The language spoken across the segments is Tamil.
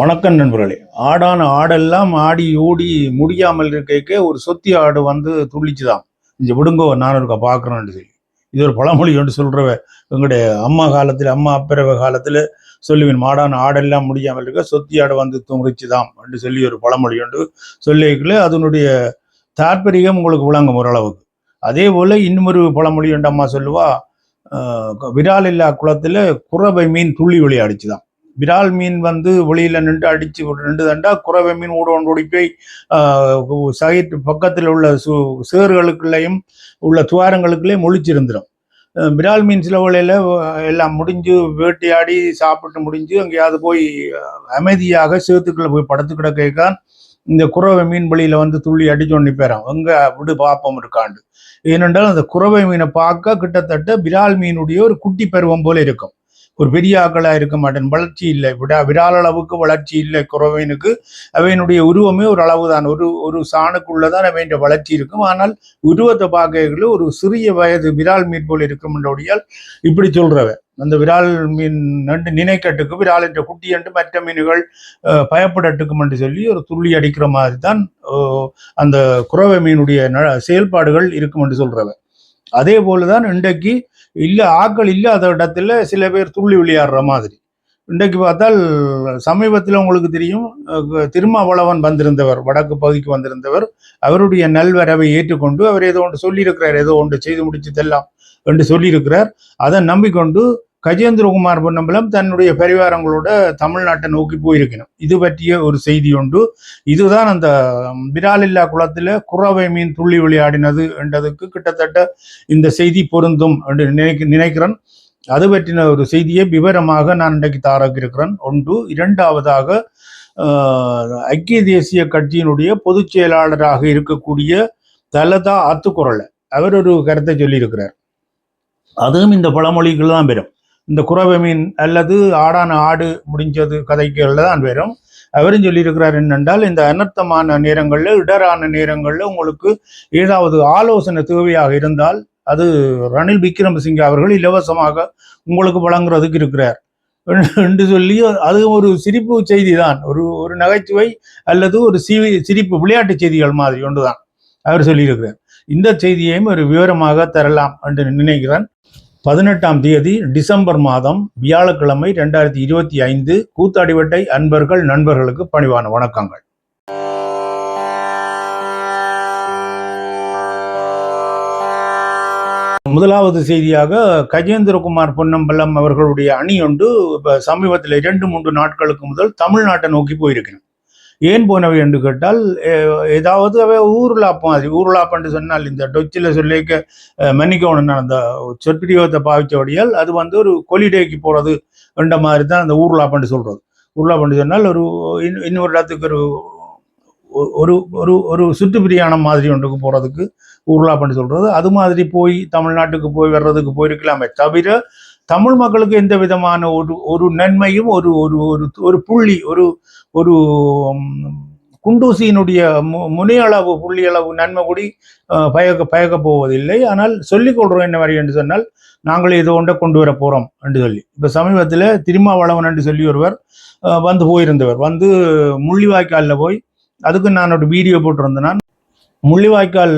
வணக்கம் நண்பர்களே. ஆடான ஆடெல்லாம் ஆடி ஓடி முடியாமல் இருக்கே ஒரு சொத்தி ஆடு வந்து துள்ளிச்சுதான் இங்கே விடுங்கோ நான் இருக்கா பார்க்குறேன்னு சொல்லி. இது ஒரு பழமொழி என்று சொல்கிறவ எங்களுடைய அம்மா காலத்தில் அம்மா அப்பறவ காலத்தில் சொல்லுவேன் மாடான ஆடெல்லாம் முடியாமல் இருக்க சொத்தி ஆடு வந்து துங்கிச்சுதாம் என்று சொல்லி ஒரு பழமொழி என்று சொல்லிக்கல அதனுடைய தாற்பரியம் உங்களுக்கு விளங்கும் ஓரளவுக்கு. அதே போல் இன்னொரு பழமொழி என்று அம்மா சொல்லுவா விரால் இல்லா குளத்தில் குறவை மீன் துள்ளி விளையாடிச்சுதான் விரால் மீன் வந்து வெளியில் நின்று அடிச்சு நின்று தண்டா குறவை மீன் ஓட ஓடி போய் சைட் பக்கத்தில் உள்ள சு சேறுகளுக்குள்ளேயும் உள்ள துவாரங்களுக்குள்ளேயும் ஒழிச்சிருந்துடும் விரால் மீன் சில வேளையில எல்லாம் முடிஞ்சு வேட்டையாடி சாப்பிட்டு முடிஞ்சு எங்கேயாவது போய் அமைதியாக சேத்துக்குள்ளே போய் படுத்து கிடக்கான் இந்த குறவை மீன் வெளியில வந்து துள்ளி அடிச்சு போயிடும் அங்கே விடு பாப்பம் இருக்காண்டு. ஏனென்றால் அந்த குறவை மீனை பார்க்க கிட்டத்தட்ட விரால் மீனுடைய ஒரு குட்டி பருவம் போல இருக்கும். ஒரு பெரிய ஆக்களாக இருக்க மாட்டேன். வளர்ச்சி இல்லை. விடா விரால் அளவுக்கு வளர்ச்சி இல்லை. குறவைனுக்கு அவையினுடைய உருவமே ஒரு அளவுதான். ஒரு ஒரு சாணுக்குள்ளதான் அவையின் வளர்ச்சி இருக்கும். ஆனால் உருவத்தை பார்க்கல ஒரு சிறிய வயது விரால் மீன் போல் இருக்கும் என்றபடியால் இப்படி சொல்றவ அந்த விரால் மீன் நண்டு நினைக்கட்டுக்கு விரால் என்ற குட்டி என்று மற்ற மீன்கள் பயப்படட்டுக்கும் என்று சொல்லி ஒரு துள்ளி அடிக்கிற மாதிரி தான் அந்த குறவை மீனுடைய ந- செயல்பாடுகள் இருக்கும் என்று சொல்கிறவன் அதே போல தான் இன்றைக்கு இல்லை ஆக்கள் இல்லாத இடத்துல சில பேர் துள்ளி விளையாடுற மாதிரி. இன்றைக்கு பார்த்தால் சமீபத்தில் உங்களுக்கு தெரியும் திருமாவளவன் வந்திருந்தவர் வடக்கு பகுதிக்கு வந்திருந்தவர். அவருடைய நல்வரவை ஏற்றுக்கொண்டு அவர் ஏதோ ஒன்று சொல்லியிருக்கிறார் ஏதோ ஒன்று செய்து முடிச்சதெல்லாம் என்று சொல்லியிருக்கிறார். அதை நம்பிக்கொண்டு கஜேந்திரகுமார் பொன்னம்பலம் தன்னுடைய பரிவாரங்களோட தமிழ்நாட்டை நோக்கி போயிருக்கணும். இது பற்றிய ஒரு செய்தி உண்டு. இதுதான் அந்த விராலில்லா குளத்தில் குறவை மீன் துள்ளி விளையாடினது என்றதுக்கு கிட்டத்தட்ட இந்த செய்தி பொருந்தும் என்று நினைக்க நினைக்கிறேன். அது பற்றின ஒரு செய்தியை விவரமாக நான் இன்றைக்கு தாராக இருக்கிறேன் ஒன்று இரண்டாவதாக ஐக்கிய தேசிய கட்சியினுடைய பொதுச் செயலாளராக இருக்கக்கூடிய தலதா ஆத்துக்குரலை. அவர் ஒரு கருத்தை சொல்லியிருக்கிறார். அதுவும் இந்த பழமொழிகள் தான் பெறும். இந்த குறவை மீன் அல்லது ஆடான ஆடு முடிஞ்சது கதைகளில் தான் வரும். அவரும் சொல்லியிருக்கிறார் என்னென்றால் இந்த அனர்த்தமான நேரங்களில் இடரான நேரங்களில் உங்களுக்கு ஏதாவது ஆலோசனை தேவையாக இருந்தால் அது ரணில் விக்ரமசிங்க அவர்கள் இலவசமாக உங்களுக்கு வழங்குறதுக்கு இருக்கிறார். என்று சொல்லி அது ஒரு சிரிப்பு செய்தி தான் ஒரு ஒரு நகைச்சுவை அல்லது ஒரு சிவி சிரிப்பு விளையாட்டு செய்திகள் மாதிரி ஒன்று தான் அவர் சொல்லியிருக்கிறார். இந்த செய்தியையும் ஒரு விவரமாக தரலாம் என்று நினைக்கிறேன். பதினெட்டாம் தேதி டிசம்பர் மாதம் வியாழக்கிழமை ரெண்டாயிரத்தி இருபத்தி ஐந்து கூத்தாடிவட்டை அன்பர்கள் நண்பர்களுக்கு பணிவான வணக்கங்கள். முதலாவது செய்தியாக கஜேந்திரகுமார் பொன்னம்பலம் அவர்களுடைய அணி ஒன்று இப்போ சமீபத்தில் இரண்டு மூன்று நாட்களுக்கு முதல் தமிழ்நாட்டை நோக்கி போயிருக்கணும் ஏன் போனவை என்று கேட்டால் ஏதாவது அவை ஊருலாப்பம் மாதிரி ஊருலாப் சொன்னால் இந்த டொச்சில் சொல்லிக்க அஹ், அந்த சொற்பிரியோகத்தை பாவிச்சபடியால் அது வந்து ஒரு கொலிடேக்கு போறது என்ற மாதிரி தான் அந்த ஊர்லாப் சொல்கிறது சொல்றது. சொன்னால் ஒரு இன்- இன்னொரு இடத்துக்கு ஒரு ஒரு ஒரு ஒரு சுற்றுப்பிரியாணம் மாதிரி ஒன்றுக்கு போறதுக்கு ஊர்லாப் பண்ணி சொல்றது. அது மாதிரி போய் தமிழ்நாட்டுக்கு போய் வர்றதுக்கு போயிருக்கலாமே தவிர தமிழ் மக்களுக்கு எந்த விதமான ஒரு ஒரு நன்மையும் ஒரு ஒரு ஒரு ஒரு புள்ளி ஒரு ஒரு குண்டூசியினுடைய மு முனையளவு புள்ளியளவு நன்மை கூடி பயக்க பயக்க போவதில்லை. ஆனால் சொல்லிக் கொள்றோம் என்ன மாதிரி என்று சொன்னால் நாங்கள் இதை ஒன்றை கொண்டு வர போறோம் என்று சொல்லி. இப்ப சமீபத்தில் திருமாவளவன் என்று சொல்லி ஒருவர் வந்து போயிருந்தவர். வந்து முள்ளிவாய்க்காலில் போய் அதுக்கு நான் ஒரு வீடியோ போட்டிருந்தேன். நான் முள்ளிவாய்க்கால்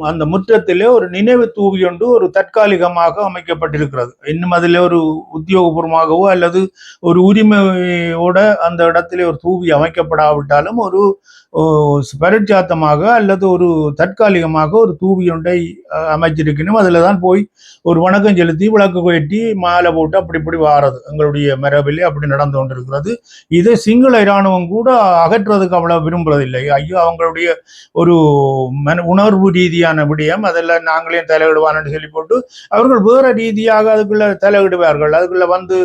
அந்த முற்றத்திலே ஒரு நினைவு தூவி ஒன்று ஒரு தற்காலிகமாக அமைக்கப்பட்டிருக்கிறது. இன்னும் அதில் ஒரு உத்தியோகபூர்வமாகவோ அல்லது ஒரு உரிமையோட அந்த இடத்திலே ஒரு தூவி அமைக்கப்படாவிட்டாலும் ஒரு ஓ, அல்லது ஒரு தற்காலிகமாக ஒரு தூவி ஒன்றை அமைச்சிருக்கணும். அதில் தான் போய் ஒரு வணக்கம் செலுத்தி விளக்கு கட்டி மாலை போட்டு அப்படி இப்படி வாரது. எங்களுடைய மரபிலே அப்படி நடந்து கொண்டிருக்கிறது. இதை சிங்கள இராணுவம் கூட அகற்றுறதுக்கு அவ்வளவு விரும்புறதில்லை. ஐயோ அவங்களுடைய ஒரு மன உணர்வு ரீதியான விடயம். அதெல்லாம் நாங்களே தலையிடுவான்னு சொல்லி போட்டு அவர்கள் வேற ரீதியாக அதுக்குள்ள தலையிடுவார்கள். அதுக்குள்ள வந்து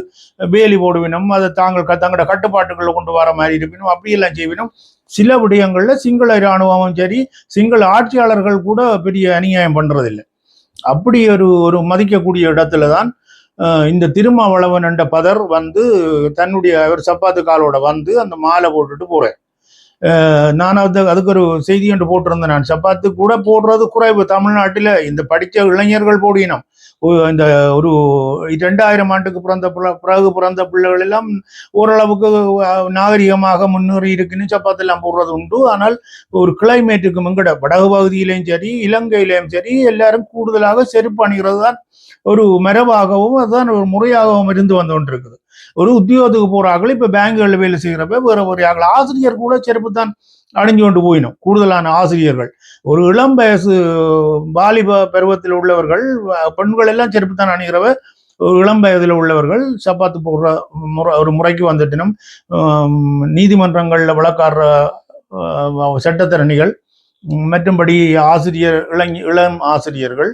வேலி போடுவினும் அதை தாங்கள் க- தங்களோட கட்டுப்பாட்டுக்குள்ள கொண்டு வர மாதிரி இருப்பினும் அப்படியெல்லாம் செய்வினும் சில விடயங்கள்ல சிங்கள இராணுவமும் சரி சிங்கள ஆட்சியாளர்கள் கூட பெரிய அநியாயம் பண்ணுறதில்லை அப்படி ஒரு ஒரு மதிக்கக்கூடிய இடத்துல தான் இந்த திருமாவளவன் என்ற பதர் வந்து தன்னுடைய அவர் சப்பாத்து காலோட வந்து அந்த மாலை போட்டுட்டு போறார். நான் அது அதுக்கு ஒரு செய்தி ஒன்று போட்டிருந்தேன் நான். சப்பாத்து கூட போடுறது குறைவு. தமிழ்நாட்டில் இந்த படித்த இளைஞர்கள் போடினோம். இந்த ஒரு இரண்டாயிரம் ஆண்டுக்கு பிறந்த பிறகு பிறந்த பிள்ளைகள் எல்லாம் ஓரளவுக்கு நாகரிகமாக முன்னேறி இருக்குன்னு சப்பாத்து எல்லாம் போடுறது உண்டு. ஆனால் ஒரு கிளைமேட்டுக்கு முங்கட வடகு பகுதியிலையும் சரி இலங்கையிலையும் சரி எல்லாரும் கூடுதலாக செருப்பு அணிகிறது தான் ஒரு மரபாகவும் அதுதான் ஒரு முறையாகவும் இருந்து வந்து கொண்டிருக்குது. ஒரு உத்தியோகத்துக்கு போறார்கள் இப்ப பேங்குகளில் வேலை செய்கிறப்ப வேற ஒரு ஆள். ஆசிரியர் கூட செருப்பு தான் அணிஞ்சு கொண்டு போயினும் கூடுதலான ஆசிரியர்கள். ஒரு இளம் வயசு வாலிப பருவத்தில் உள்ளவர்கள் பெண்கள் எல்லாம் செருப்பு தான் அணிகிறவ ஒரு இளம் வயதில் உள்ளவர்கள் சப்பாத்து போடுற முறை ஒரு முறைக்கு வந்துட்டினும் நீதிமன்றங்களில் வழக்காடுற அஹ், சட்டத்தரணிகள் மற்றும்படி ஆசிரியர் இளங் இளம் ஆசிரியர்கள்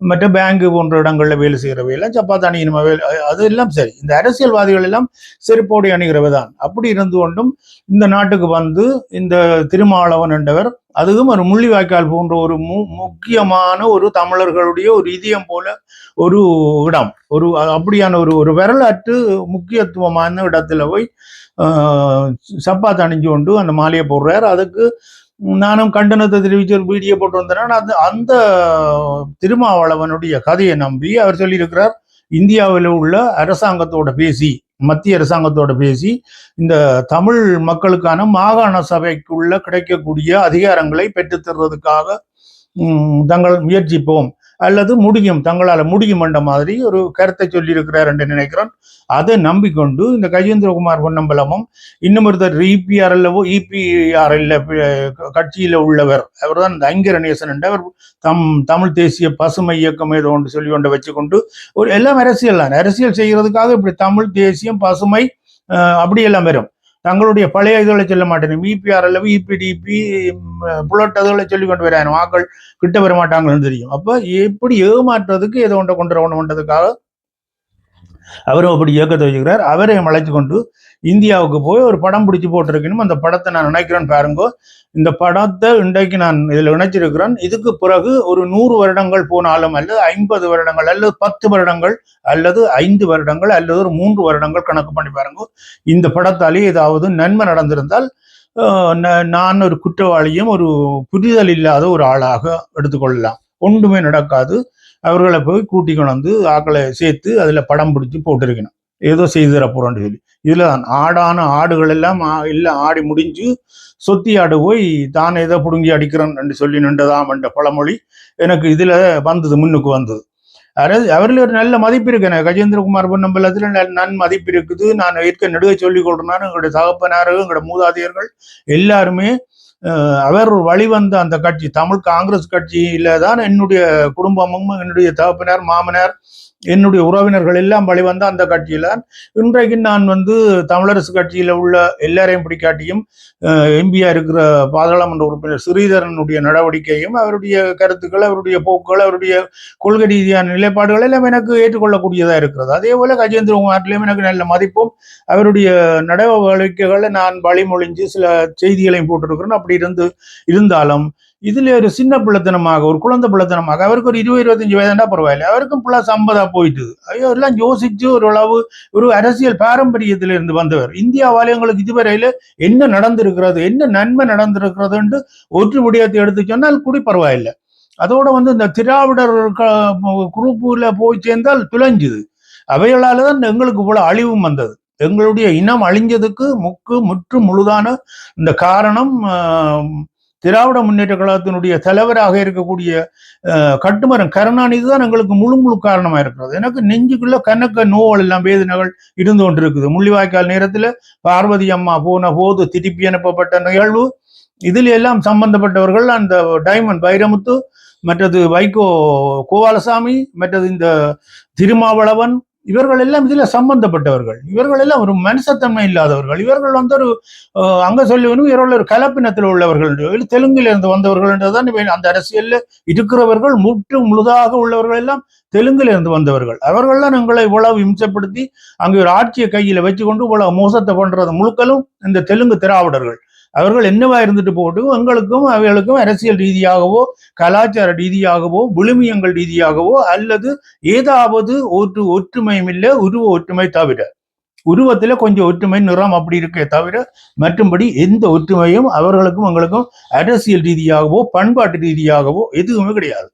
மற்ற பேங்கு போன்ற இடங்களில் வேலை செய்கிறவை எல்லாம் சப்பாத்து வேலை அது எல்லாம் சரி. இந்த அரசியல்வாதிகள் எல்லாம் செருப்போடு அணிகிறவை தான் அப்படி இருந்து கொண்டும் இந்த நாட்டுக்கு வந்து இந்த திருமாவளவன் என்றவர் அதுவும் ஒரு முள்ளிவாய்க்கால் போன்ற ஒரு மு முக்கியமான ஒரு தமிழர்களுடைய ஒரு இதயம் போல ஒரு இடம். ஒரு அப்படியான ஒரு ஒரு வரலாற்று முக்கியத்துவமான இடத்துல போய் சப்பாத்து அணிஞ்சு கொண்டு அந்த மாலையை போடுறார். அதுக்கு நானும் கண்டனத்தை தெரிவித்து ஒரு வீடியோ போட்டு வந்தேன் அது அந்த திருமாவளவனுடைய கதையை நம்பி அவர் சொல்லியிருக்கிறார் இந்தியாவில் உள்ள அரசாங்கத்தோட பேசி மத்திய அரசாங்கத்தோட பேசி இந்த தமிழ் மக்களுக்கான மாகாண சபைக்குள்ள கிடைக்கக்கூடிய அதிகாரங்களை பெற்றுத்தருவதற்காக தங்கள் முயற்சிப்போம். அல்லது முடியும் தங்களால் முடியும் என்ற மாதிரி ஒரு கருத்தை சொல்லியிருக்கிறார் என்று நினைக்கிறேன் அதை நம்பிக்கொண்டு இந்த கஜேந்திரகுமார் பொன்னம்பலமும் இன்னும் ஒருத்தர் இபிஆர் அல்லவோ இபிஆர் இல்ல கட்சியில உள்ளவர் அவர்தான் இந்த ஐங்கரநேசன் என்றவர் தம் தமிழ் தேசிய பசுமை இயக்கம் ஏதோ ஒன்று சொல்லி கொண்டு வச்சுக்கொண்டு ஒரு எல்லாம் அரசியல் தான். அரசியல் செய்கிறதுக்காக இப்படி தமிழ் தேசியம் பசுமை அப்படியெல்லாம் வரும். தங்களுடைய பழைய இதுகளை சொல்ல மாட்டேன். விபிஆர் அல்லது இபிடிபி புல்லட் அதுகளை சொல்லி கொண்டு வராங்க வாக்கள் கிட்ட வர மாட்டாங்கன்னு தெரியும். அப்போ எப்படி ஏமாற்றுறதுக்கு ஏதோ ஒன்றை கொண்டு வரணுன்றதுக்காக அவரும் அப்படி இயக்கத்தை வச்சுக்கிறார். அவரையும் அழைச்சி கொண்டு இந்தியாவுக்கு போய் ஒரு படம் பிடிச்சி போட்டிருக்கணும். அந்த படத்தை நான் நினைக்கிறேன் பாருங்க. இந்த படத்தை இன்றைக்கு நான் இதில் நினைச்சிருக்கிறேன் இதுக்கு பிறகு ஒரு நூறு வருடங்கள் போனாலும் அல்லது ஐம்பது வருடங்கள் அல்லது பத்து வருடங்கள் அல்லது ஐந்து வருடங்கள் அல்லது ஒரு மூன்று வருடங்கள் கணக்கு பண்ணி பாருங்க. இந்த படத்தாலே ஏதாவது நன்மை நடந்திருந்தால் நான் ஒரு குற்றவாளியும் ஒரு புரிதல் இல்லாத ஒரு ஆளாக எடுத்துக்கொள்ளலாம். ஒன்றுமே நடக்காது. அவர்களை போய் கூட்டி கொண்டு வந்து ஆக்களை சேர்த்து அதில் படம் பிடிச்சி போட்டிருக்கணும். ஏதோ செய்து தரப்போறோம்னு சொல்லி. இதில் தான் ஆடான ஆடுகள் எல்லாம் ஆ- எல்லாம் ஆடி முடிஞ்சு சொத்தி ஆடு போய் தான் ஏதோ பிடுங்கி அடிக்கிறேன் என்று சொல்லி நின்றதாம் என்ற பழமொழி எனக்கு இதில் வந்தது முன்னுக்கு வந்தது. அதாவது அவரில் ஒரு நல்ல மதிப்பு இருக்கு. எனக்கு கஜேந்திரகுமார் பொன்னம்பலத்தில் நல்ல நன் மதிப்பு இருக்குது. நான் ஏற்க நெடுக சொல்லிக் கொள்றேன் எங்களுடைய தகப்பனார்கள் எங்களுடைய மூதாதையர்கள் எல்லாருமே அவர் வழிவந்த அந்த கட்சி தமிழ் காங்கிரஸ் கட்சியில தான் என்னுடைய குடும்பமும் என்னுடைய தகப்பனார் மாமனார் என்னுடைய உறவினர்கள் எல்லாம் வழிவந்த அந்த கட்சியில இன்றைக்கு நான் வந்து தமிழரசு கட்சியில உள்ள எல்லாரையும் பிடிக்காட்டியும் எம்பியா இருக்கிற பாராளுமன்ற உறுப்பினர் ஸ்ரீதரனுடைய நடவடிக்கையும் அவருடைய கருத்துக்கள் அவருடைய போக்குகள் அவருடைய கொள்கை ரீதியான நிலைப்பாடுகள் எல்லாம் எனக்கு ஏற்றுக்கொள்ளக்கூடியதா இருக்கிறது. அதே போல கஜேந்திரகுமார்லையும் எனக்கு நல்ல மதிப்பும் அவருடைய நடவடிக்கைகளை நான் வழிமொழிஞ்சு சில செய்திகளையும் போட்டிருக்கிறேன். அப்படி இருந்து இருந்தாலும் இதுல ஒரு சின்ன பிள்ளைத்தனமாக ஒரு குழந்தை பிள்ளைத்தனமாக அவருக்கு ஒரு இருபது இருபத்தஞ்சு வயதுண்டா பரவாயில்ல. அவருக்கும் பிள்ளை ஐம்பதா போயிட்டு ஐயோ எல்லாம் யோசிச்சு ஒரு அளவு ஒரு அரசியல் பாரம்பரியத்தில இருந்து வந்தவர். இந்தியாவால எங்களுக்கு இதுவரையில என்ன நடந்திருக்கிறது என்ன நன்மை நடந்திருக்கிறதுன்னு ஒற்று விடயத்தை எடுத்து சொன்னால் கூடி பரவாயில்லை. அதோட வந்து இந்த திராவிடர் குரூப்புல போய் சேர்ந்தால் துளைஞ்சுது அவைகளால தான் எங்களுக்கு இவ்வளவு அழிவும் வந்தது. எங்களுடைய இனம் அழிஞ்சதுக்கு முக்கு முற்று முழுதான இந்த காரணம் ஆஹ், திராவிட முன்னேற்ற கழகத்தினுடைய தலைவராக இருக்கக்கூடிய கட்டுமரம் கருணாநிதி தான் எங்களுக்கு முழு முழு காரணமா இருக்கிறது. எனக்கு நெஞ்சுக்குள்ள கணக்க நோவல் எல்லாம் வேதனைகள் இருந்து கொண்டிருக்குது. முள்ளிவாய்க்கால் நேரத்துல பார்வதி அம்மா போன போது திருப்பி அனுப்பப்பட்ட நிகழ்வு இதில் எல்லாம் சம்பந்தப்பட்டவர்கள் அந்த டைமண்ட் பைரமுத்து மற்றது வைகோ கோபாலசாமி மற்றது இந்த திருமாவளவன் இவர்கள் எல்லாம் இதுல சம்பந்தப்பட்டவர்கள். இவர்கள் எல்லாம் ஒரு மனுஷத்தன்மை இல்லாதவர்கள். இவர்கள் வந்து ஒரு அங்க அங்க சொல்லணும் இவர்கள் ஒரு கலப்பினத்தில் உள்ளவர்கள். என்று தெலுங்குல இருந்து வந்தவர்கள் என்றுதான் அந்த அரசியல்ல இருக்கிறவர்கள் முற்று முழுதாக உள்ளவர்கள் எல்லாம் தெலுங்குல இருந்து வந்தவர்கள் அவர்கள்லாம் எங்களை இவ்வளவு இம்சப்படுத்தி அங்கே ஒரு ஆட்சியை கையில வச்சுக்கொண்டு இவ்வளவு மோசத்தை பண்றது முழுக்கலும் இந்த தெலுங்கு திராவிடர்கள். அவர்கள் என்னவா இருந்துட்டு போகட்டும் எங்களுக்கும் அவர்களுக்கும் அரசியல் ரீதியாகவோ கலாச்சார ரீதியாகவோ விழுமியங்கள் ரீதியாகவோ அல்லது ஏதாவது ஒரு ஒற்றுமையும் இல்லை உருவ ஒற்றுமை தவிர. உருவத்துல கொஞ்சம் ஒற்றுமை நிறம் அப்படி இருக்கே தவிர மற்றும்படி எந்த ஒற்றுமையும் அவர்களுக்கும் எங்களுக்கும் அரசியல் ரீதியாகவோ பண்பாட்டு ரீதியாகவோ எதுவுமே கிடையாது.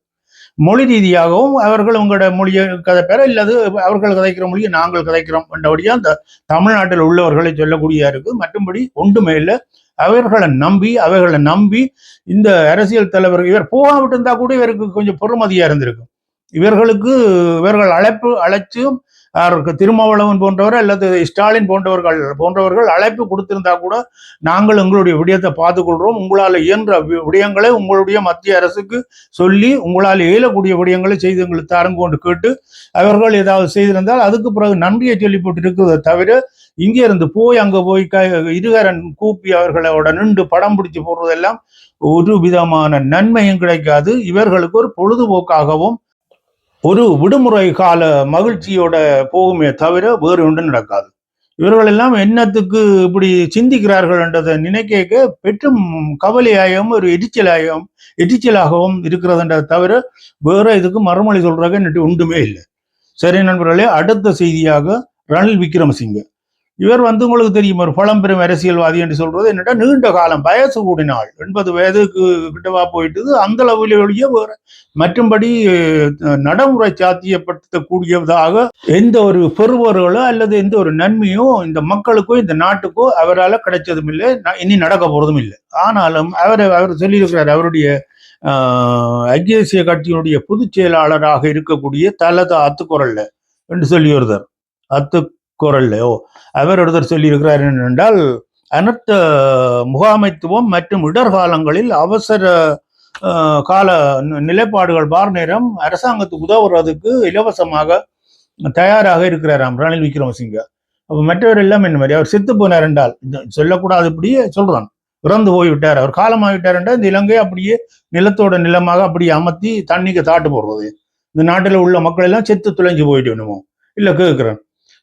மொழி ரீதியாகவும் அவர்கள் உங்களோட மொழியை கதைப்பேர இல்லது அவர்கள் கதைக்கிற மொழியை நாங்கள் கதைக்கிறோம் என்றபடியா அந்த தமிழ்நாட்டில் உள்ளவர்களை சொல்லக்கூடிய இருக்கு மற்றும்படி ஒன்றுமே இல்லை. அவர்களை நம்பி அவர்களை நம்பி இந்த அரசியல் தலைவர் இவர் போகாவிட்டு கூட இவருக்கு கொஞ்சம் பொறுமதியா இருந்திருக்கும். இவர்களுக்கு இவர்கள் அழைப்பு அழைச்சும் அவருக்கு திருமாவளவன் போன்றவர் அல்லது ஸ்டாலின் போன்றவர்கள் போன்றவர்கள் அழைப்பு கொடுத்திருந்தா கூட நாங்கள் உங்களுடைய விடயத்தை பார்த்துக்கொள்கிறோம் உங்களால் இயன்ற வி- விடயங்களை உங்களுடைய மத்திய அரசுக்கு சொல்லி உங்களால் இயலக்கூடிய விடயங்களை செய்து எங்களுக்கு தாருங்க கொண்டு கேட்டு அவர்கள் ஏதாவது செய்திருந்தால் அதுக்கு பிறகு நன்றியை சொல்லி போட்டு இருக்கிறத தவிர இங்கே இருந்து போய் அங்க போய் க இருகரன் கூப்பி அவர்களோட நின்று படம் பிடிச்சு போடுறதெல்லாம் ஒரு விதமான நன்மையும் கிடைக்காது. இவர்களுக்கு ஒரு பொழுதுபோக்காகவும் ஒரு விடுமுறை கால மகிழ்ச்சியோட போகுமே தவிர வேறு ஒன்றும் நடக்காது. இவர்கள் எல்லாம் என்னத்துக்கு இப்படி சிந்திக்கிறார்கள் என்றதை நினைக்க பெற்றும் கவலையாகவும் ஒரு எரிச்சலாகவும் எரிச்சலாகவும் இருக்கிறதுன்றதை தவிர வேற இதுக்கு மறுமொழி சொல்றாங்க என்னட்டு ஒன்றுமே இல்லை. சரி நண்பர்களே அடுத்த செய்தியாக ரணில் விக்ரமசிங்க. இவர் வந்து உங்களுக்கு தெரியும் ஒரு பழம்பெரும் அரசியல்வாதி என்று சொல்றது என்னடா நீண்ட காலம் வயசு கூடினாள். எண்பது வயதுக்கு கிட்டவா போயிட்டது அந்த அளவில் ஒழிய வேற. மற்றும்படி நடைமுறை சாத்தியப்படுத்தக்கூடியதாக எந்த ஒரு பெறுவர்களோ அல்லது எந்த ஒரு நன்மையோ இந்த மக்களுக்கோ இந்த நாட்டுக்கோ அவரால் கிடைச்சதும் இல்லை ந- இனி நடக்க போறதும் இல்லை ஆனாலும் அவர் அவர் சொல்லியிருக்கிறார் அவருடைய ஆஹ், ஐக்கிய தேசிய கட்சியினுடைய பொதுச் செயலாளராக இருக்கக்கூடிய தலத அத்துக்குரல்ல என்று சொல்லி ஒருத்தர் அத்து குரல்லையோ. அவர் ஒருத்தர் சொல்லியிருக்கிறார் என்னென்றால் அனர்த்த முகாமைத்துவம் மற்றும் இடர்காலங்களில் அவசர ஆஹ், கால நி- நிலைப்பாடுகள் பார் நேரம் அரசாங்கத்துக்கு உதவுறதுக்கு இலவசமாக தயாராக இருக்கிறாராம் ரணில் விக்ரமசிங்க. அப்போ மற்றவர் எல்லாம் என்ன மாதிரி? அவர் செத்து போனார் என்றால் இந்த சொல்லக்கூடாது இப்படியே சொல்றான். இறந்து போய்விட்டார். அவர் காலமாகிவிட்டார் என்றால் இந்த இலங்கை அப்படியே நிலத்தோட நிலமாக அப்படியே அமர்த்தி தண்ணிக்கு தாட்டு போடுறது. இந்த நாட்டில் உள்ள மக்கள் எல்லாம் செத்து துளைஞ்சு போயிட்டு வேணுமோ? இல்லை கேட்குறேன்.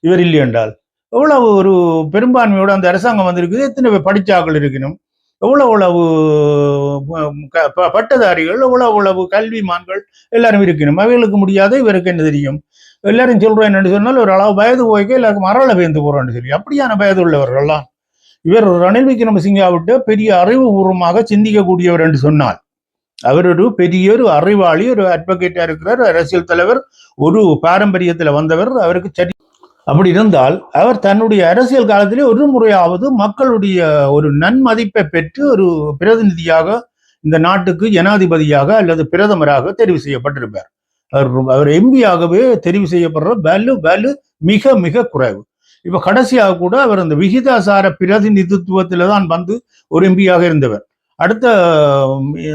இவர் இல்லை என்றால். எவ்வளவு ஒரு பெரும்பான்மையோட அந்த அரசாங்கம் வந்திருக்குது எத்தனை பேர் படிச்சாக்கள் இருக்கணும் எவ்வளவு உளவு ப- பட்டதாரிகள் எவ்வளவு உளவு கல்விமான்கள் எல்லாரும் இருக்கணும் அவைகளுக்கு முடியாத இவருக்கு என்ன தெரியும்? எல்லாரும் சொல்றேன் என்று சொன்னால் ஒரு அளவு வயது போய்க்க எல்லாருக்கும் மரள பயந்து போறோம்னு சொல்லி அப்படியான வயது உள்ளவர்கள்லாம் இவர் ரணில் விக்ரமசிங்கா விட்டு பெரிய அறிவுபூர்வமாக சிந்திக்கக்கூடியவர் என்று சொன்னால் அவர் ஒரு பெரிய ஒரு அறிவாளி ஒரு அட்வொகேட்டா இருக்கிறார் அரசியல் தலைவர் ஒரு பாரம்பரியத்துல வந்தவர் அவருக்கு சரி அப்படி இருந்தால் அவர் தன்னுடைய அரசியல் காலத்திலே ஒரு முறையாவது மக்களுடைய ஒரு நன்மதிப்பை பெற்று ஒரு பிரதிநிதியாக இந்த நாட்டுக்கு ஜனாதிபதியாக அல்லது பிரதமராக தெரிவு செய்யப்பட்டிருப்பார். அவர் அவர் எம்பியாகவே தெரிவு செய்யப்படுற வேல்யூ வேல்யூ மிக மிக குறைவு. இப்போ கடைசியாக கூட அவர் அந்த விகிதாசார பிரதிநிதித்துவத்தில் தான் வந்து ஒரு எம்பியாக இருந்தவர். அடுத்த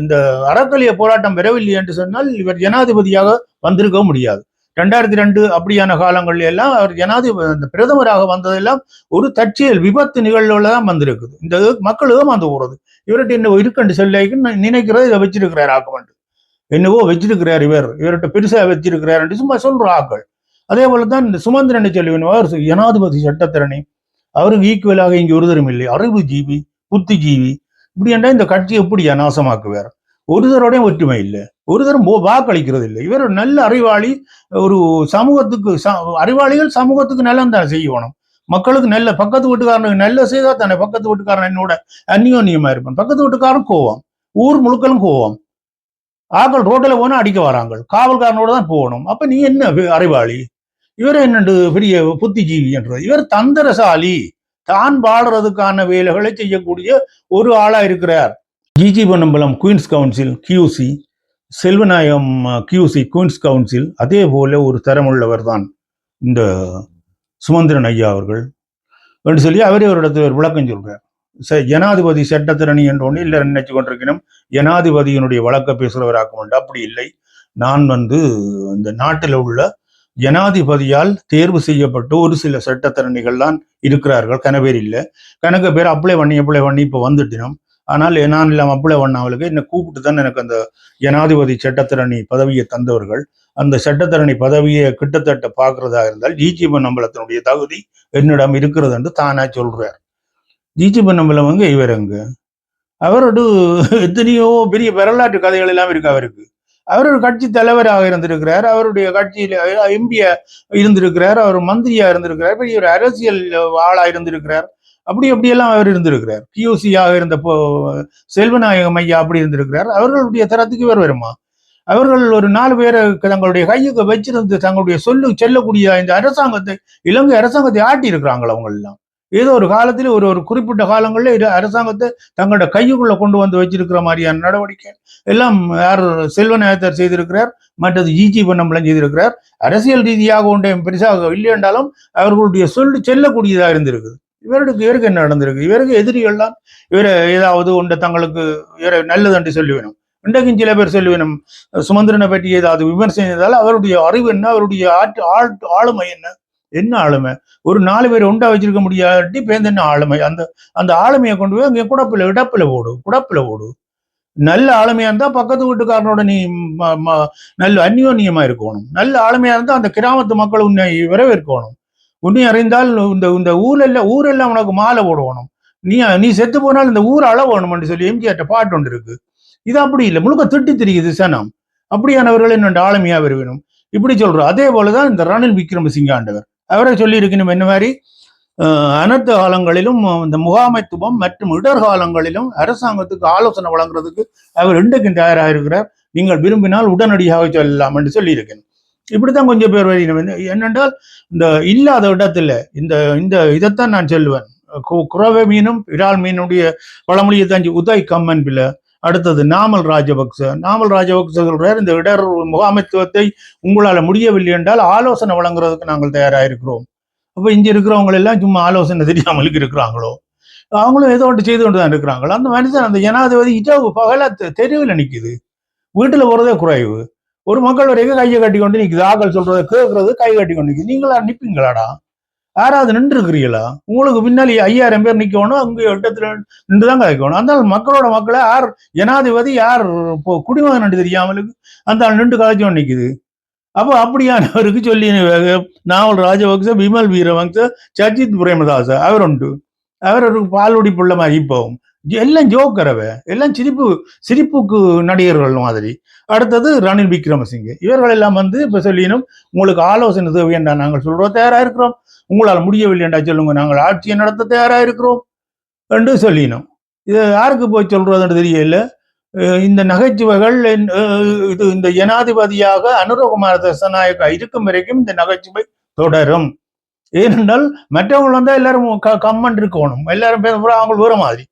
இந்த அறக்கலிய போராட்டம் வரவில்லை என்று சொன்னால் இவர் ஜனாதிபதியாக வந்திருக்க முடியாது. ரெண்டாயிரத்தி ரெண்டு அப்படியான காலங்கள்ல எல்லாம் அவர் ஜனாதிபதி அந்த பிரதமராக வந்ததெல்லாம் ஒரு தற்செயல் விபத்து நிகழ்வுல தான் வந்திருக்குது. இந்த மக்கள் ஏமாந்து போறது. இவர்கிட்ட என்ன இருக்கண்டு சொல்லி நினைக்கிறது இதை வச்சிருக்கிறார் ஆக்கமண்டு. என்னவோ வச்சிருக்கிறார் இவர். இவர்கிட்ட பெருசா வச்சிருக்கிறார் சும்மா சொல்ற ஆக்கள். அதே போல தான் இந்த சுமந்திரன் சொல்லுவேன் அவர் ஜனாதிபதி சட்டத்திறனி அவருக்கு ஈக்குவலாக இங்கே ஒருதரும் இல்லை. அறிவு ஜீவி புத்திஜீவி. இப்படி என்றா இந்த கட்சியை எப்படியா நாசமாக்குவார்? ஒருதரோடையும் ஒற்றுமை இல்லை. ஒருதரும் போ- வாக்களிக்கிறது இல்லை. இவர் நல்ல அறிவாளி ஒரு சமூகத்துக்கு ச- அறிவாளிகள் சமூகத்துக்கு நல்லம் தான் செய்யணும். மக்களுக்கு நல்ல பக்கத்து வீட்டுக்காரனுக்கு நல்ல செய்தா தானே பக்கத்து வீட்டுக்காரன் என்னோட அந்யோன்யமா இருப்பான். பக்கத்து வீட்டுக்காரன் கோவம். ஊர் முழுக்களும் கோவம். ஆக்கள் ரோட்டில் போனா அடிக்க வராங்க. காவல்காரனோட தான் போகணும். அப்ப நீ என்ன அறிவாளி? இவர் என்னண்டு பெரிய புத்திஜீவி என்றது இவர் தந்திரசாலி. தான் பாடுறதுக்கான வேலைகளை செய்யக்கூடிய ஒரு ஆளா இருக்கிறார். TG Ponnambalam queen's counsel QC Selvanayakam QC queen's counsel அதே போல ஒரு தரமுள்ளவர் தான் இந்த சுமந்திரன் ஐயா அவர்கள். என்று சொல்லி அவரே ஒரு இடத்துல ஒரு விளக்கம் சொல்கிறார் ச- ஜனாதிபதி சட்டத்திரணி என்று ஒன்று இல்லை நினைச்சு கொண்டிருக்கணும். ஜனாதிபதியினுடைய வழக்க பேசுகிறவராக்க வேண்டும் அப்படி இல்லை. நான் வந்து இந்த நாட்டில் உள்ள ஜனாதிபதியால் தேர்வு செய்யப்பட்டு ஒரு சில சட்டத்திறனிகள் தான் இருக்கிறார்கள் கனவேர் இல்லை. கணக்கு பேர் அப்ளை பண்ணி அப்ளை பண்ணி இப்போ வந்துட்டினோம் ஆனால் நான் இல்லாமல் அப்ளை அவளுக்கு என்னை கூப்பிட்டு தான் எனக்கு அந்த ஜனாதிபதி சட்டத்திரணி பதவியை தந்தவர்கள். அந்த சட்டத்திரணி பதவியை கிட்டத்தட்ட பார்க்கறதா இருந்தால் ஜிஜி பொன்னம்பலத்தினுடைய தகுதி என்னிடம் இருக்கிறது என்று தானா சொல்றார். ஜிஜி பொன்னம்பலம் வந்து இவர் அங்க அவரோட எத்தனையோ பெரிய வரலாற்று கதைகள் எல்லாம் இருக்கு அவருக்கு. அவர் ஒரு கட்சி தலைவராக இருந்திருக்கிறார். அவருடைய கட்சியில் எம்பியா இருந்திருக்கிறார். அவர் மந்திரியா இருந்திருக்கிறார். பெரிய ஒரு அரசியல் ஆளா இருந்திருக்கிறார். அப்படி அப்படியெல்லாம் அவர் இருந்திருக்கிறார். கியூசியாக இருந்த செல்வநாயகம் ஐயா அப்படி இருந்திருக்கிறார். அவர்களுடைய தரத்துக்கு இவர் வருமா அவர்கள் ஒரு நாலு பேரை தங்களுடைய கையுக்கு வச்சிருந்து தங்களுடைய சொல்லு செல்லக்கூடிய இந்த அரசாங்கத்தை இலங்கை அரசாங்கத்தை ஆட்டி இருக்கிறாங்களா அவங்க எல்லாம் ஏதோ ஒரு காலத்தில் ஒரு ஒரு குறிப்பிட்ட காலங்களில் இது அரசாங்கத்தை தங்களோட கையுக்குள்ள கொண்டு வந்து வச்சிருக்கிற மாதிரியான நடவடிக்கை. எல்லாம் யார் செல்வநாயத்தர் செய்திருக்கிறார் மற்றது ஜிஜி பொன்னம்பலம் செய்திருக்கிறார். அரசியல் ரீதியாக ஒன்றையும் பெருசாக இல்லை என்றாலும் அவர்களுடைய சொல்லு செல்லக்கூடியதாக இருந்திருக்குது. இவருக்கு இவருக்கு என்ன நடந்திருக்கு? இவருக்கு எதிரிகள்லாம் இவரை ஏதாவது உண்டு தங்களுக்கு இவரை நல்லதென்று சொல்லி வேணும் இன்றைக்கும் சில பேர் சொல்லி வேணும் சுமந்திரனை பற்றி ஏதாவது விமர்சனம் செய்தால் அவருடைய அறிவு என்ன? அவருடைய ஆற்று ஆள் ஆளுமை என்ன? என்ன ஆளுமை? ஒரு நாலு பேர் உண்டா வச்சிருக்க முடியாட்டி பேருந்து என்ன ஆளுமை? அந்த அந்த ஆளுமையை கொண்டு போய் அங்கே குடப்பில் இடப்பில் ஓடு குடப்பில் ஓடு நல்ல ஆளுமையா இருந்தா பக்கத்து வீட்டுக்காரனோட நீ நல்ல அந்யோன்யமா இருக்கணும். நல்ல ஆளுமையா இருந்தா அந்த கிராமத்து மக்கள் உன்னை வரவேற்கணும். உன்னை அறிந்தால் இந்த இந்த ஊரெல்லாம் ஊரெல்லாம் உனக்கு மாலை போடணும். நீ நீ செத்து போனால் இந்த ஊர் அளவணும்னு சொல்லி எம்ஜிஆர்ட்ட பாட்டு ஒன்று இருக்கு. இது அப்படி இல்லை. முழுக்க திட்டி தெரியுது சனம். அப்படியானவர்கள் என்னோட ஆளுமையா வருவேணும் இப்படி சொல்றோம் அதே போலதான் இந்த ரணில் விக்ரமசிங்க ஆண்டவர் அவரை சொல்லி இருக்கணும் என்ன மாதிரி? அனர்த்த அனைத்து காலங்களிலும் இந்த முகாமைத்துவம் மற்றும் இடர்காலங்களிலும் அரசாங்கத்துக்கு ஆலோசனை வழங்குறதுக்கு அவர் இன்றைக்கும் தயாராக இருக்கிறார். நீங்கள் விரும்பினால் உடனடியாக சொல்லலாம் என்று சொல்லியிருக்கேன். இப்படித்தான் கொஞ்சம் பேர் வரையினம் என்னென்றால் இந்த இல்லாத இடத்துல இந்த இந்த இதைத்தான் நான் சொல்லுவேன். கு- குறவை மீனும் இறால் மீனுடைய பழமொழியை தாஞ்சி உதய் கம்மன் பிள்ளை அடுத்தது நாமல் ராஜபக்ச. நாமல் ராஜபக்ச சொல்றார் இந்த இடர் முகாமைத்துவத்தை உங்களால் முடியவில்லை என்றால் ஆலோசனை வழங்குறதுக்கு நாங்கள் தயாராக இருக்கிறோம் அப்போ இங்கே இருக்கிறவங்க எல்லாம் சும்மா ஆலோசனை தெரியாமலுக்கு இருக்கிறாங்களோ? அவங்களும் ஏதோ ஒன்று செய்து கொண்டு தான் இருக்கிறாங்களோ அந்த மனுஷன் அந்த ஜனாதிபதி இரவு பகல தெருவில் நிற்குது வீட்டில் போகிறதே குறைவு. ஒரு மக்கள் வரைக்கும் கையை கட்டி கொண்டு நிக்குது? ஆக்கள் சொல்றதை கேட்கறது கை கட்டி கொண்டு நிக்குது. நீங்களா நிப்பீங்களாடா? யாராவது நின்று இருக்கிறீங்களா உங்களுக்கு பின்னாடி ஐயாயிரம் பேர் நிக்கணும் அங்கே இடத்துல நின்று தான் கதைக்கணும். அந்த மக்களோட மக்களை யார் ஜனாதிபதி யார் இப்போ குடிமகன் நின்று தெரியாமலுக்கு அந்த நின்று கதைச்சோன்னு நிக்குது. அப்போ அப்படியானவருக்கு சொல்லி நாவல் ராஜபக்ச விமல் வீரவங்ச சஜித் பிரேமதாச அவர் உண்டு. அவர் ஒரு பால்வடி பிள்ளை மாதிரி இப்போவும் எல்லாம் ஜோக்கரவ எல்லாம் சிரிப்பு சிரிப்புக்கு நடிகர்கள் மாதிரி. அடுத்தது ரணில் விக்ரமசிங்கே. இவர்கள் எல்லாம் வந்து இப்போ சொல்லினும் உங்களுக்கு ஆலோசனை தேவையண்டா நாங்கள் சொல்றோம் தயாராக இருக்கிறோம் உங்களால் முடியவில்லைண்டா சொல்லுங்க நாங்கள் ஆட்சியை நடத்த தயாராக இருக்கிறோம் என்று சொல்லினோம். இது யாருக்கு போய் சொல்கிறதுன்னு தெரியல. இந்த நகைச்சுவைகள் இது இந்த ஜனாதிபதியாக அனுரகுமார தசநாயக்கா இருக்கும் வரைக்கும் இந்த நகைச்சுவை தொடரும். ஏனென்றால் மற்றவங்க வந்தால் எல்லாரும் க- கம்மன் இருக்கணும். எல்லாரும் பேச போறா அவங்க வேற மாதிரி.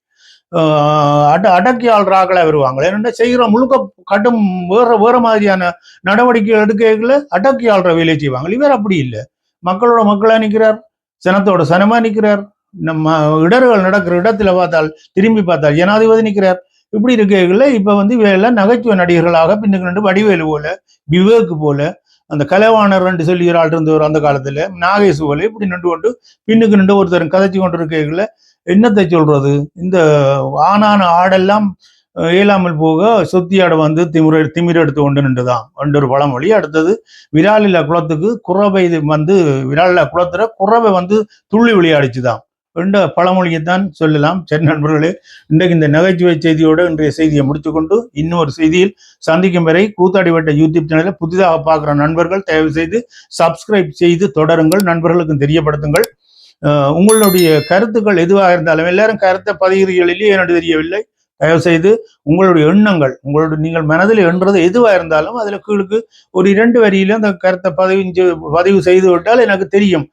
அட அடக்கி ஆள்றாக்களா வருவாங்க ஏன்னா செய்கிற முழுக்க கடும் வேற வேற மாதிரியான நடவடிக்கை எடுக்கைகளை அடக்கியாளரை வேலை செய்வாங்க. இவர் அப்படி இல்லை. மக்களோட மக்களா நிற்கிறார் சனத்தோட சனமா நிற்கிறார். நம்ம இடர்கள் நடக்கிற இடத்துல பார்த்தால் திரும்பி பார்த்தால் ஜனாதிபதி நிற்கிறார். இப்படி இருக்கைகளில் இப்ப வந்து இவையெல்லாம் நகைச்சுவை நடிகர்களாக பின்னுக்கு ரெண்டு வடிவேலு போல விவேக் போல அந்த கலைவாணர் ரெண்டு சொல்லுகிற ஆள் இருந்தவர் அந்த காலத்துல நாகேஷ் போல இப்படி நின்று கொண்டு பின்னுக்கு நின்று ஒருத்தர் கதைச்சு கொண்டு இருக்கைகளில் என்னத்தை சொல்றது? இந்த ஆனான ஆடெல்லாம் இயலாமல் போக சொத்தியாட வந்து திமிர திமிர எடுத்து கொண்டு நின்றுதான். ரெண்டு ஒரு பழமொழி அடுத்தது விராலில குளத்துக்கு குறவை இது வந்து விராலில குளத்துல குறவை வந்து துள்ளி விளையாடிச்சுதான். ரெண்டு பழமொழியைத்தான் சொல்லலாம். சரி நண்பர்களே இன்றைக்கு இந்த நகைச்சுவை செய்தியோடு இன்றைய செய்தியை முடித்துக்கொண்டு இன்னொரு செய்தியில் சந்திக்கும் வரை கூத்தாடி வட்ட யூடியூப் சேனலை புதிதாக பார்க்குற நண்பர்கள் தயவு செய்து சப்ஸ்கிரைப் செய்து தொடருங்கள். நண்பர்களுக்கும் தெரியப்படுத்துங்கள். உங்களுடைய கருத்துக்கள் எதுவாக இருந்தாலும் எல்லாரும் கருத்தை பதிகிறீர்கள் இல்லையே தெரியவில்லை? தயவு செய்து உங்களுடைய எண்ணங்கள் உங்களுடைய நீங்கள் மனதில் எண்றது எதுவாக இருந்தாலும் அதில் கீழுக்கு ஒரு இரண்டு வரியில அந்த கருத்தை பதிவு பதிவு செய்து விட்டால் எனக்கு தெரியும்.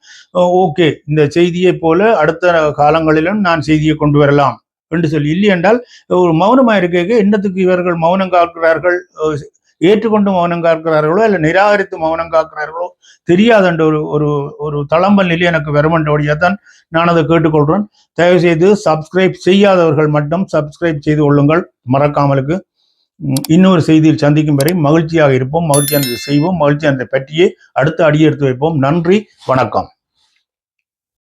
ஓகே இந்த செய்தியை போல அடுத்த காலங்களிலும் நான் செய்தியை கொண்டு வரலாம். என்று சொல்லி இல்லை என்றால் ஒரு மௌனமாக இருக்க என்னத்துக்கு இவர்கள் மௌனம் காக்கிறார்கள்? ஏற்றுக்கொண்டு மௌனம் காக்கிறார்களோ இல்லை நிராகரித்து மௌனம் காக்கிறார்களோ தெரியாதன்ற ஒரு ஒரு ஒரு தளம்பல் நிலை எனக்கு வருமென்றபடியாக தான் நான் அதை கேட்டுக்கொள்கிறேன். தயவு செய்து சப்ஸ்கிரைப் செய்யாதவர்கள் மட்டும் சப்ஸ்கிரைப் செய்து கொள்ளுங்கள். மறக்காமலுக்கு. இன்னொரு செய்தியில் சந்திக்கும் வரை மகிழ்ச்சியாக இருப்போம். மகிழ்ச்சியானது செய்வோம். மகிழ்ச்சியானதை பற்றியே அடுத்து அடியெடுத்து வைப்போம். நன்றி. வணக்கம்.